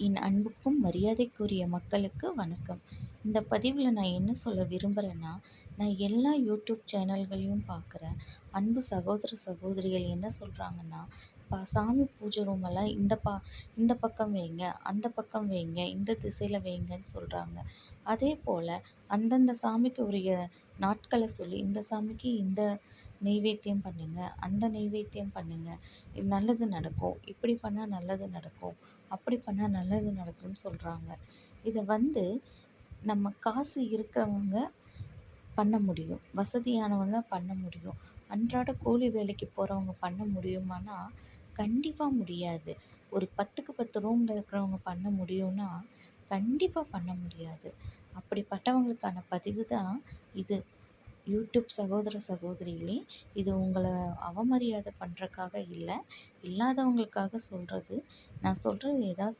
என் அன்புக்கும் மரியாதைக்குரிய மக்களுக்கு வணக்கம். இந்த பதிவில் நான் என்ன சொல்ல விரும்புகிறேன்னா நான் எல்லா யூடியூப் சேனல்களையும் பார்க்குறேன் அன்பு சகோதர சகோதரிகள் என்ன சொல்கிறாங்கன்னா பா சாமி பூஜை ரூமெல்லாம் இந்த பா இந்த பக்கம் வைங்க அந்த பக்கம் வைங்க இந்த திசையில் வைங்கன்னு சொல்கிறாங்க அதே போல் அந்தந்த சாமிக்கு உரிய நாட்களை சொல்லி இந்த சாமிக்கு இந்த நெய்வேத்தியம் பண்ணுங்க அந்த நெய்வேத்தியம் பண்ணுங்க. நல்லது நடக்கும் இப்படி பண்ணால் நல்லது நடக்கும் அப்படி பண்ணால் நல்லது நடக்கும்னு சொல்கிறாங்க இதை வந்து நம்ம காசு இருக்கிறவங்க பண்ண முடியும் வசதியானவங்க பண்ண முடியும். அன்றாட கூலி வேலைக்கு போகிறவங்க பண்ண முடியுமானா கண்டிப்பாக முடியாது. ஒரு பத்துக்கு பத்து ரூமில் இருக்கிறவங்க பண்ண முடியும்னா கண்டிப்பாக பண்ண முடியாது. அப்படிப்பட்டவங்களுக்கான பதிவு தான் இது. யூடியூப் சகோதர சகோதரிகளே இது உங்களை அவமரியாதை பண்ணுறக்காக இல்லை இல்லாதவங்களுக்காக சொல்கிறது நான் சொல்கிறது ஏதாவது